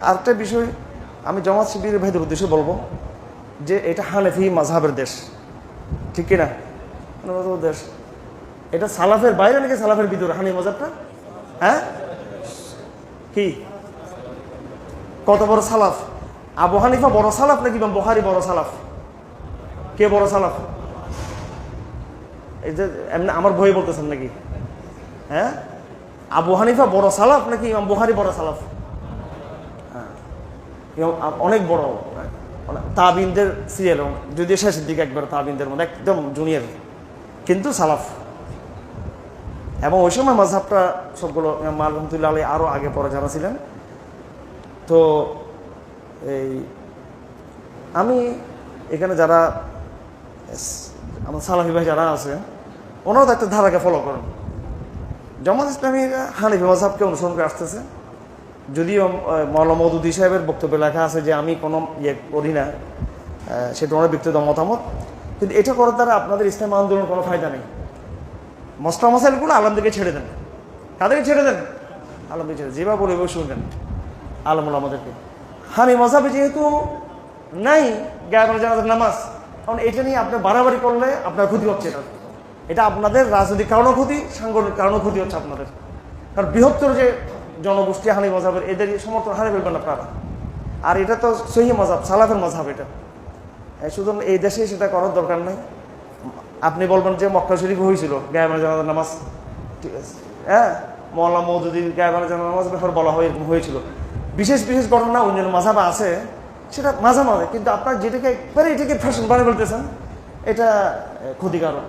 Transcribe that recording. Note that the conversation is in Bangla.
আরেকটা বিষয়, আমি জামাত শিবিরের ভাইদের উদ্দেশ্যে বলব যে এটা হানেফি মাঝহাবের দেশ। ঠিক কিনা? দেশ। এটা সালাফের বাইরে নাকি সালাফের ভিতরে? হানি মজাবটা হ্যাঁ? কি? কত বড় সালাফ? আবু হানিফা বড় সালাফ নাকি বুখারী বড় সালাফ? কে বড় সালাফ? এই যে এমনি আমার বই বলতেছেন নাকি? হ্যাঁ? আবু হানিফা বড় সালাফ নাকি বুখারী বড় সালাফ? অনেক বড় মানে তাবিনদের সিরিয়াল যদিও শেষের দিকে একবার তাবিনদের মধ্যে একদম জুনিয়র কিন্তু সালাফ। এবং ওই সময় মাঝহাবটা সবগুলো মাল রহমতুল্লাহ আলী আরও আগে পরে যারা ছিলেন। তো এই আমি এখানে যারা আমার সালাফি ভাই যারা আছে, ওনারাও তো একটা ধারাকে ফলো করেন। জামাত ইসলামী হানিফি মাঝহাবকে অনুসরণ করে আসতেছে। যদিও মৌলানা মৌদুদি সাহেবের বক্তব্যে লেখা আছে যে আমি কোনো ইয়ে করি না সেটা ওনার ব্যক্তিগত মতামত। কিন্তু এটা করার দ্বারা আপনাদের ইসলাম আন্দোলন কোনো ফায়দা নেই। মশলা মশাইলগুলো আলমদিকে ছেড়ে দেন। কাদেরকে ছেড়ে দেন? আলমদিকে ছেড়ে যেভাবে বলে এভাবে শুনবেন, আলমুল আমাদেরকে। হানি মজাবে যেহেতু নাই গায়েব জানাজার নামাজ। কারণ এটা নিয়ে আপনি বাড়াবাড়ি করলে আপনার ক্ষতি হচ্ছে এটা। এটা আপনাদের রাজনৈতিক কারণও ক্ষতি, সাংগঠনিক কারণও ক্ষতি হচ্ছে আপনাদের। কারণ বৃহত্তর যে জনগোষ্ঠী হানি মজাবের এদের সমর্থন হারে ফেলবেন আপনারা। আর এটা তো সহি মজাব, সালাফের মজাব এটা। শুধু এই দেশে সেটা করার দরকার নেই। আপনি বলবেন যে মক্কা শরীফ হয়েছিল গায়েবানা জানাজার নামাজ। ঠিক আছে। হ্যাঁ? মৌলানা মৌদুদির গায়েবানা জানাজার নামাজ ব্যাপার বলা হয় হয়েছিল। বিশেষ বিশেষ ঘটনা অন্যান্য মাঝাবা আছে, সেটা মাঝে মাঝে কিন্তু আপনার যেটাকে একবারে এটাকে ফ্যাশন বানিয়ে ফেলতেছেন, এটা ক্ষতিকারক।